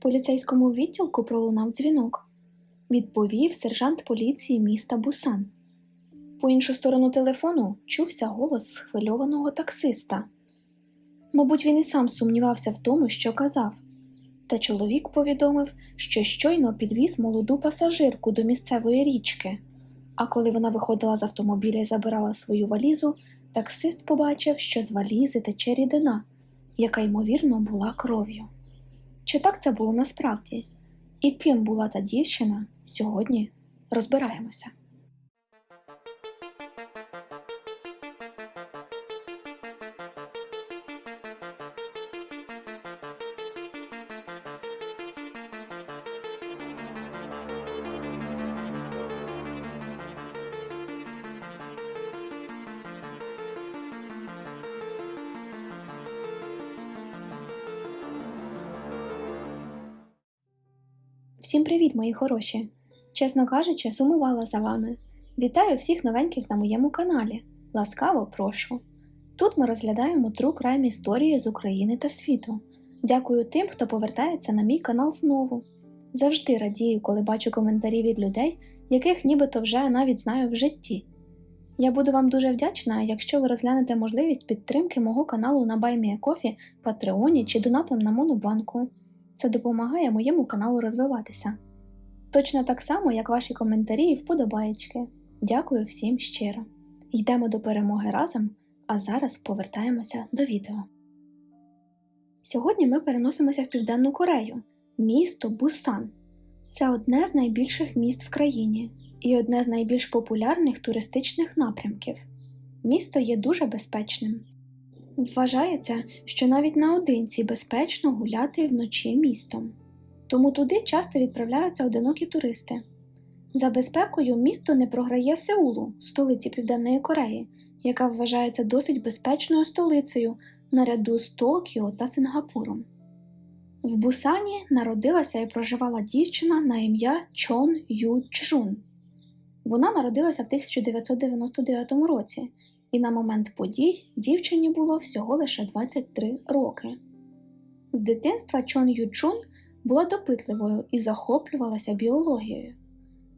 поліцейському відділку пролунав дзвінок. Відповів сержант поліції міста Бусан. По іншу сторону телефону чувся голос схвильованого таксиста. Мабуть, він і сам сумнівався в тому, що казав. Та чоловік повідомив, що щойно підвіз молоду пасажирку до місцевої річки. А коли вона виходила з автомобіля і забирала свою валізу, таксист побачив, що з валізи тече рідина, яка ймовірно була кров'ю. Чи так це було насправді? І ким була та дівчина, сьогодні розбираємося. Всім привіт, мої хороші! Чесно кажучи, сумувала за вами. Вітаю всіх новеньких на моєму каналі. Ласкаво прошу. Тут ми розглядаємо true crime історії з України та світу. Дякую тим, хто повертається на мій канал знову. Завжди радію, коли бачу коментарі від людей, яких нібито вже навіть знаю в житті. Я буду вам дуже вдячна, якщо ви розглянете можливість підтримки мого каналу на BuyMeACoffee, Патреоні чи донатом на Монобанку. Це допомагає моєму каналу розвиватися. Точно так само, як ваші коментарі і вподобаєчки. Дякую всім щиро. Йдемо до перемоги разом, а зараз повертаємося до відео. Сьогодні ми переносимося в Південну Корею, місто Бусан. Це одне з найбільших міст в країні і одне з найбільш популярних туристичних напрямків. Місто є дуже безпечним. Вважається, що навіть наодинці безпечно гуляти вночі містом, тому туди часто відправляються одинокі туристи. За безпекою місто не програє Сеулу, столиці Південної Кореї, яка вважається досить безпечною столицею наряду з Токіо та Сингапуром. В Бусані народилася і проживала дівчина на ім'я Чон Ю Чжун. Вона народилася в 1999 році і на момент подій дівчині було всього лише 23 роки. З дитинства Чон Ючун була допитливою і захоплювалася біологією.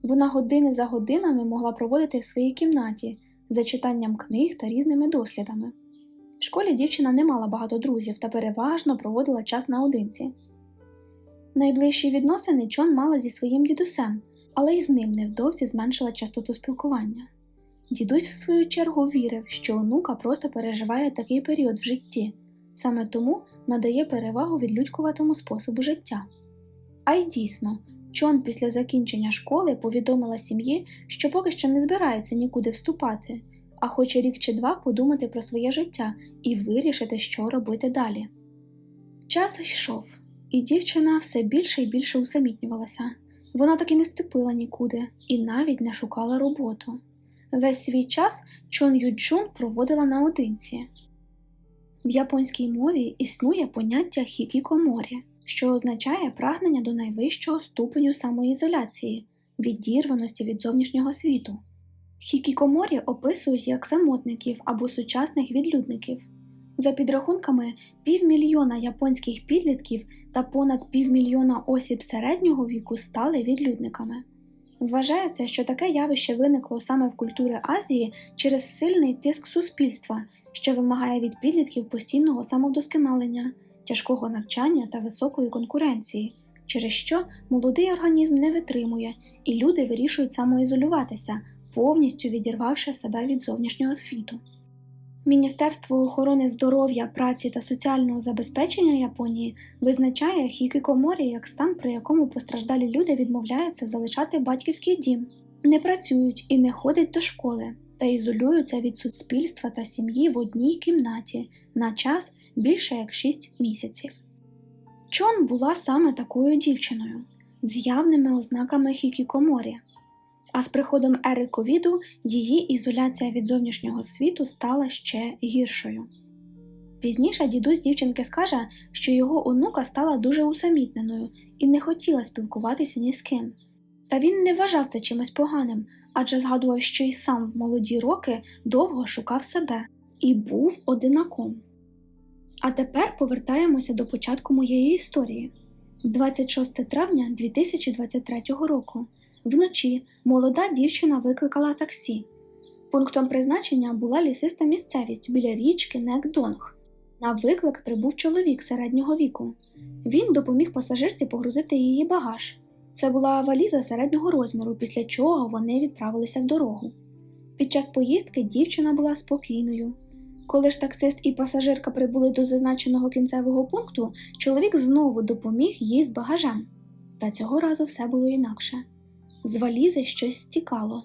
Вона години за годинами могла проводити в своїй кімнаті за читанням книг та різними дослідами. В школі дівчина не мала багато друзів та переважно проводила час наодинці. Найближчі відносини Чон мала зі своїм дідусем, але й з ним невдовзі зменшила частоту спілкування. Дідусь, в свою чергу, вірив, що онука просто переживає такий період в житті, саме тому надає перевагу відлюдькуватому способу життя. А й дійсно, Чон після закінчення школи повідомила сім'ї, що поки що не збирається нікуди вступати, а хоче рік чи два подумати про своє життя і вирішити, що робити далі. Час йшов, і дівчина все більше і більше усамітнювалася. Вона таки не вступила нікуди і навіть не шукала роботу. Весь свій час Чон Юджун проводила наодинці. В японській мові існує поняття хікікоморі, що означає прагнення до найвищого ступеню самоізоляції, відірваності від зовнішнього світу. Хікікоморі описують як самотників або сучасних відлюдників. За підрахунками, півмільйона японських підлітків та понад півмільйона осіб середнього віку стали відлюдниками. Вважається, що таке явище виникло саме в культури Азії через сильний тиск суспільства, що вимагає від підлітків постійного самовдосконалення, тяжкого навчання та високої конкуренції, через що молодий організм не витримує, і люди вирішують самоізолюватися, повністю відірвавши себе від зовнішнього світу. Міністерство охорони здоров'я, праці та соціального забезпечення Японії визначає хікікоморі як стан, при якому постраждалі люди відмовляються залишати батьківський дім, не працюють і не ходять до школи та ізолюються від суспільства та сім'ї в одній кімнаті на час більше як 6 місяців. Чон була саме такою дівчиною з явними ознаками хікікоморі. А з приходом ери ковіду її ізоляція від зовнішнього світу стала ще гіршою. Пізніше дідусь дівчинки скаже, що його онука стала дуже усамітненою і не хотіла спілкуватися ні з ким. Та він не вважав це чимось поганим, адже згадував, що й сам в молоді роки довго шукав себе і був одинаком. А тепер повертаємося до початку моєї історії. 26 травня 2023 року. Вночі молода дівчина викликала таксі. Пунктом призначення була лісиста місцевість біля річки Некдонг. На виклик прибув чоловік середнього віку. Він допоміг пасажирці погрузити її багаж. Це була валіза середнього розміру, після чого вони відправилися в дорогу. Під час поїздки дівчина була спокійною. Коли ж таксист і пасажирка прибули до зазначеного кінцевого пункту, чоловік знову допоміг їй з багажем. Та цього разу все було інакше. З валізи щось стікало.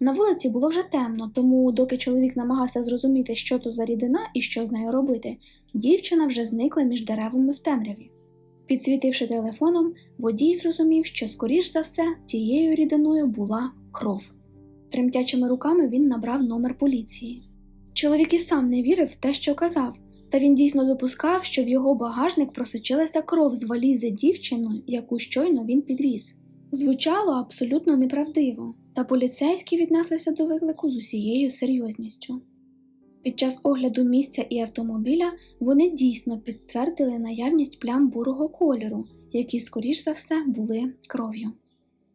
На вулиці було вже темно, тому, доки чоловік намагався зрозуміти, що то за рідина і що з нею робити, дівчина вже зникла між деревами в темряві. Підсвітивши телефоном, водій зрозумів, що, скоріш за все, тією рідиною була кров. Тремтячими руками він набрав номер поліції. Чоловік і сам не вірив в те, що казав, та він дійсно допускав, що в його багажник просочилася кров з валізи дівчини, яку щойно він підвіз. Звучало абсолютно неправдиво, та поліцейські віднеслися до виклику з усією серйозністю. Під час огляду місця і автомобіля вони дійсно підтвердили наявність плям бурого кольору, які, скоріш за все, були кров'ю.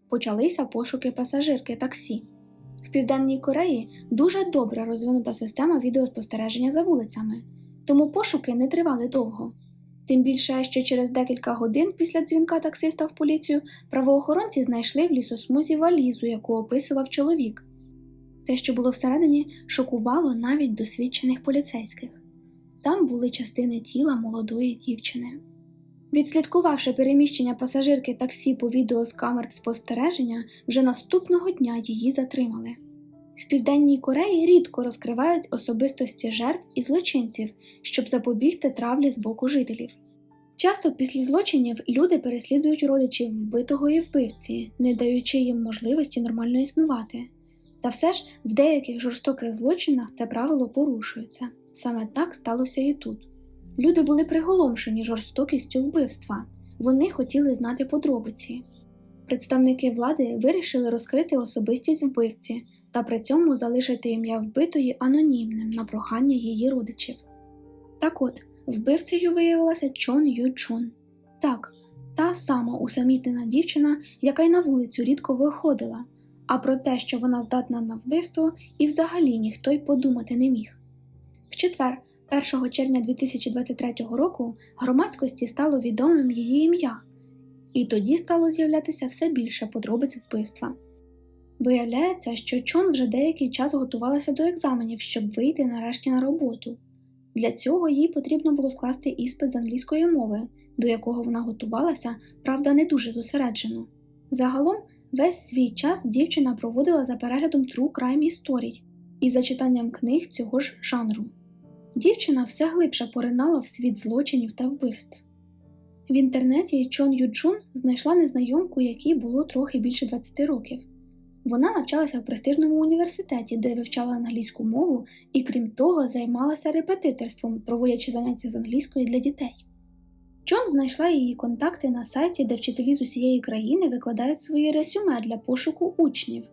Почалися пошуки пасажирки таксі. В Південній Кореї дуже добре розвинута система відеоспостереження за вулицями, тому пошуки не тривали довго. Тим більше, що через декілька годин після дзвінка таксиста в поліцію правоохоронці знайшли в лісосмузі валізу, яку описував чоловік. Те, що було всередині, шокувало навіть досвідчених поліцейських. Там були частини тіла молодої дівчини. Відслідкувавши переміщення пасажирки таксі по відео з камер спостереження, вже наступного дня її затримали. В Південній Кореї рідко розкривають особистості жертв і злочинців, щоб запобігти травлі з боку жителів. Часто після злочинів люди переслідують родичів вбитого і вбивці, не даючи їм можливості нормально існувати. Та все ж в деяких жорстоких злочинах це правило порушується. Саме так сталося і тут. Люди були приголомшені жорстокістю вбивства, вони хотіли знати подробиці. Представники влади вирішили розкрити особистість вбивці та при цьому залишити ім'я вбитої анонімним на прохання її родичів. Так от, вбивцею виявилася Чон Ю Чун. Так, та сама усамітнена дівчина, яка й на вулицю рідко виходила, а про те, що вона здатна на вбивство, і взагалі ніхто й подумати не міг. В четвер, 1 червня 2023 року, громадськості стало відомим її ім'я, і тоді стало з'являтися все більше подробиць вбивства. Виявляється, що Чон вже деякий час готувалася до екзаменів, щоб вийти нарешті на роботу. Для цього їй потрібно було скласти іспит з англійської мови, до якого вона готувалася, правда, не дуже зосереджено. Загалом, весь свій час дівчина проводила за переглядом True Crime історій і за читанням книг цього ж жанру. Дівчина все глибше поринала в світ злочинів та вбивств. В інтернеті Чон Юджун знайшла незнайомку, якій було трохи більше 20 років. Вона навчалася в престижному університеті, де вивчала англійську мову і, крім того, займалася репетиторством, проводячи заняття з англійської для дітей. Чон знайшла її контакти на сайті, де вчителі з усієї країни викладають свої резюме для пошуку учнів.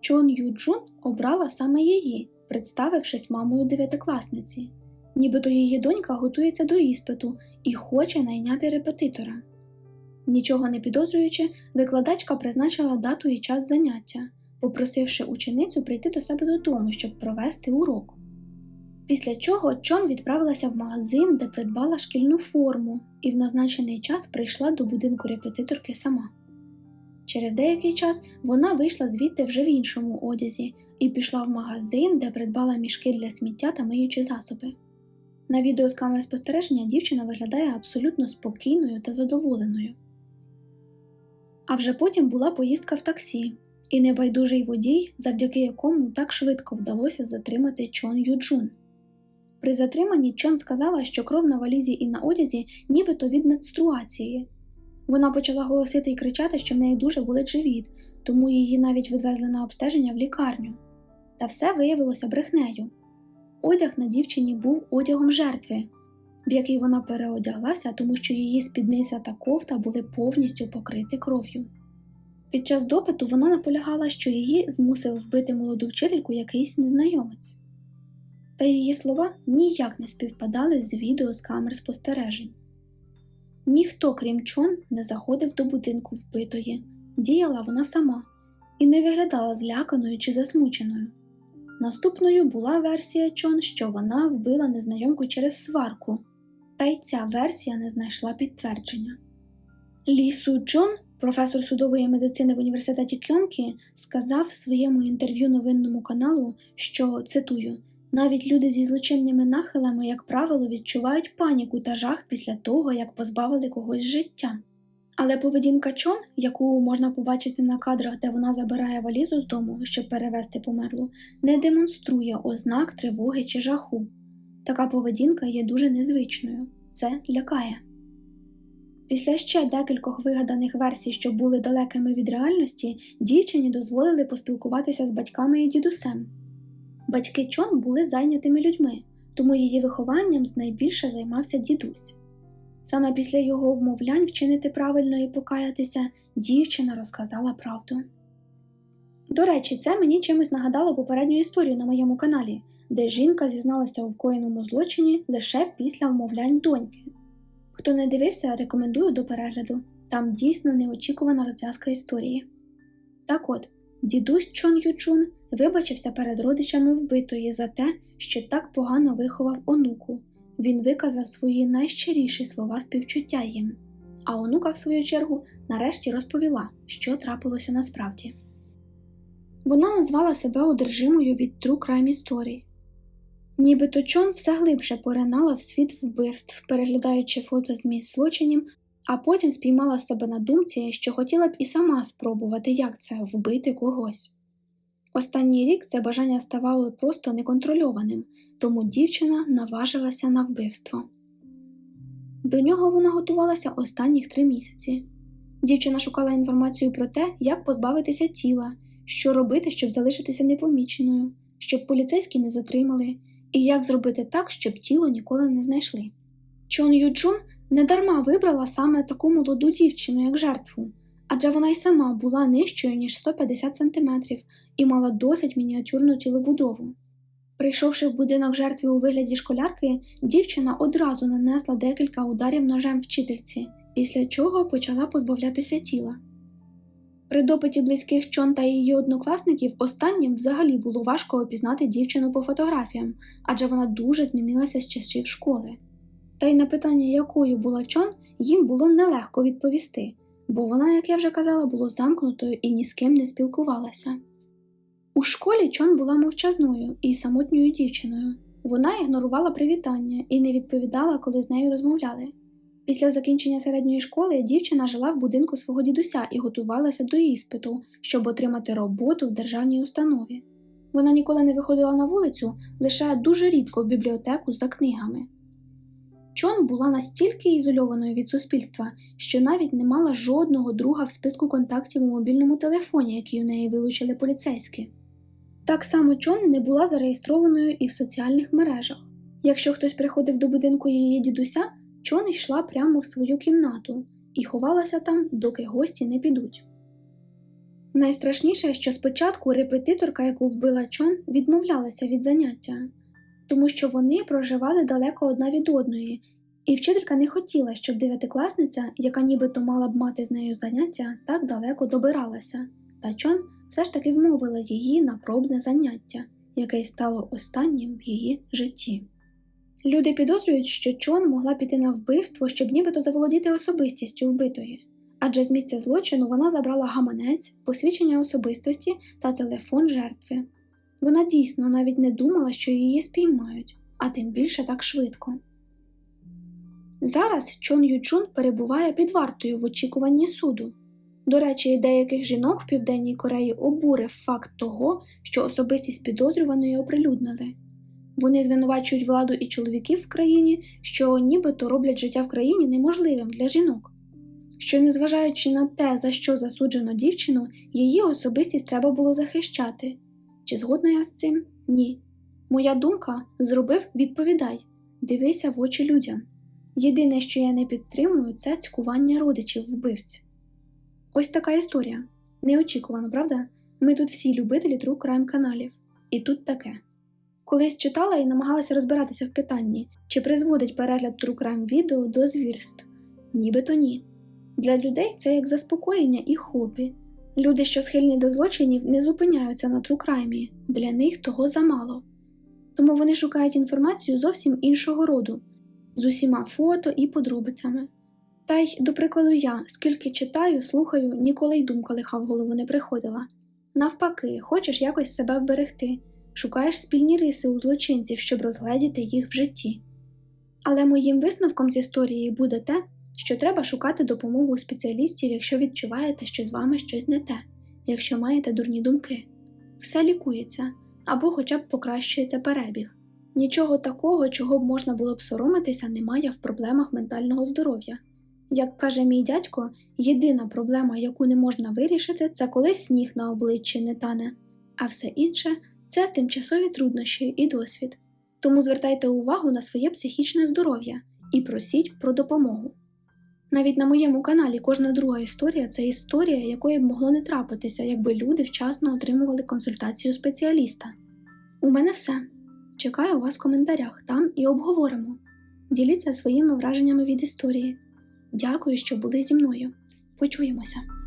Чон Юджун обрала саме її, представившись мамою дев'ятикласниці. Нібито її донька готується до іспиту і хоче найняти репетитора. Нічого не підозрюючи, викладачка призначила дату і час заняття, попросивши ученицю прийти до себе додому, щоб провести урок. Після чого Чон відправилася в магазин, де придбала шкільну форму, і в назначений час прийшла до будинку репетиторки сама. Через деякий час вона вийшла звідти вже в іншому одязі і пішла в магазин, де придбала мішки для сміття та миючі засоби. На відео з камер спостереження дівчина виглядає абсолютно спокійною та задоволеною. А вже потім була поїздка в таксі, і небайдужий водій, завдяки якому так швидко вдалося затримати Чон Юджун. При затриманні Чон сказала, що кров на валізі і на одязі нібито від менструації. Вона почала голосити і кричати, що в неї дуже болить живіт, тому її навіть відвезли на обстеження в лікарню. Та все виявилося брехнею. Одяг на дівчині був одягом жертви, в який вона переодяглася, тому що її спідниця та кофта були повністю покриті кров'ю. Під час допиту вона наполягала, що її змусив вбити молоду вчительку якийсь незнайомець. Та її слова ніяк не співпадали з відео з камер спостережень. Ніхто, крім Чон, не заходив до будинку вбитої. Діяла вона сама і не виглядала зляканою чи засмученою. Наступною була версія Чон, що вона вбила незнайомку через сварку, та й ця версія не знайшла підтвердження. Лі Су Джон, професор судової медицини в університеті Кьонкі, сказав в своєму інтерв'ю новинному каналу, що цитую. Навіть люди зі злочинними нахилами, як правило, відчувають паніку та жах після того, як позбавили когось життя. Але поведінка Чон, яку можна побачити на кадрах, де вона забирає валізу з дому, щоб перевезти померлу, не демонструє ознак тривоги чи жаху. Така поведінка є дуже незвичною, це лякає. Після ще декількох вигаданих версій, що були далекими від реальності, дівчині дозволили поспілкуватися з батьками і дідусем. Батьки Чон були зайнятими людьми, тому її вихованням найбільше займався дідусь. Саме після його вмовлянь вчинити правильно і покаятися, дівчина розказала правду. До речі, це мені чимось нагадало попередню історію на моєму каналі, де жінка зізналася у вкоєному злочині лише після вмовлянь доньки. Хто не дивився, рекомендую до перегляду. Там дійсно неочікувана розв'язка історії. Так от, дідусь Чон Ючун вибачився перед родичами вбитої за те, що так погано виховав онуку. Він виказав свої найщиріші слова співчуття їм. А онука, в свою чергу, нарешті розповіла, що трапилося насправді. Вона назвала себе одержимою від True Crime історій. Нібито Чон все глибше поринала в світ вбивств, переглядаючи фото з місць злочинів, а потім спіймала себе на думці, що хотіла б і сама спробувати, як це вбити когось. Останній рік це бажання ставало просто неконтрольованим, тому дівчина наважилася на вбивство. До нього вона готувалася останніх три місяці. Дівчина шукала інформацію про те, як позбавитися тіла, що робити, щоб залишитися непоміченою, щоб поліцейські не затримали, і як зробити так, щоб тіло ніколи не знайшли. Чон Юджун недарма вибрала саме таку молоду дівчину як жертву, адже вона й сама була нижчою, ніж 150 см і мала досить мініатюрну тілобудову. Прийшовши в будинок жертви у вигляді школярки, дівчина одразу нанесла декілька ударів ножем вчительці, після чого почала позбавлятися тіла. При допиті близьких Чон та її однокласників останнім взагалі було важко опізнати дівчину по фотографіям, адже вона дуже змінилася з часів школи. Та й на питання, якою була Чон, їм було нелегко відповісти, бо вона, як я вже казала, була замкнутою і ні з ким не спілкувалася. У школі Чон була мовчазною і самотньою дівчиною. Вона ігнорувала привітання і не відповідала, коли з нею розмовляли. Після закінчення середньої школи дівчина жила в будинку свого дідуся і готувалася до іспиту, щоб отримати роботу в державній установі. Вона ніколи не виходила на вулицю, лише дуже рідко в бібліотеку за книгами. Чон була настільки ізольованою від суспільства, що навіть не мала жодного друга в списку контактів у мобільному телефоні, який у неї вилучили поліцейські. Так само Чон не була зареєстрованою і в соціальних мережах. Якщо хтось приходив до будинку її дідуся, Чон йшла прямо в свою кімнату і ховалася там, доки гості не підуть. Найстрашніше, що спочатку репетиторка, яку вбила Чон, відмовлялася від заняття, тому що вони проживали далеко одна від одної, і вчителька не хотіла, щоб дев'ятикласниця, яка нібито мала б мати з нею заняття, так далеко добиралася, та Чон все ж таки вмовила її на пробне заняття, яке й стало останнім в її житті. Люди підозрюють, що Чон могла піти на вбивство, щоб нібито заволодіти особистістю вбитої, адже з місця злочину вона забрала гаманець, посвідчення особистості та телефон жертви. Вона дійсно навіть не думала, що її спіймають, а тим більше так швидко. Зараз Чон Ючун перебуває під вартою в очікуванні суду. До речі, деяких жінок в Південній Кореї обурив факт того, що особистість підозрюваної оприлюднили. Вони звинувачують владу і чоловіків в країні, що нібито роблять життя в країні неможливим для жінок. Що, незважаючи на те, за що засуджено дівчину, її особистість треба було захищати. Чи згодна я з цим? Ні. Моя думка зробив відповідай, дивися в очі людям. Єдине, що я не підтримую, це цькування родичів вбивць. Ось така історія. Неочікувано, правда? Ми тут всі любителі True Crime каналів. І тут таке. Колись читала і намагалася розбиратися в питанні, чи призводить перегляд True відео до звірств. Нібито ні. Для людей це як заспокоєння і хобі. Люди, що схильні до злочинів, не зупиняються на трукраймі, для них того замало. Тому вони шукають інформацію зовсім іншого роду, з усіма фото і подробицями. Та й, до прикладу, я, скільки читаю, слухаю, ніколи й думка лиха в голову не приходила. Навпаки, хочеш якось себе вберегти, шукаєш спільні риси у злочинців, щоб розгледіти їх в житті. Але моїм висновком з історії буде те, що треба шукати допомогу у спеціалістів, якщо відчуваєте, що з вами щось не те, якщо маєте дурні думки. Все лікується або хоча б покращується перебіг. Нічого такого, чого б можна було б соромитися, немає в проблемах ментального здоров'я. Як каже мій дядько, єдина проблема, яку не можна вирішити, це коли сніг на обличчі не тане, а все інше це тимчасові труднощі і досвід. Тому звертайте увагу на своє психічне здоров'я і просіть про допомогу. Навіть на моєму каналі кожна друга історія це історія, якої б могло не трапитися, якби люди вчасно отримували консультацію спеціаліста. У мене все. Чекаю вас в коментарях, там і обговоримо. Діліться своїми враженнями від історії. Дякую, що були зі мною. Почуємося!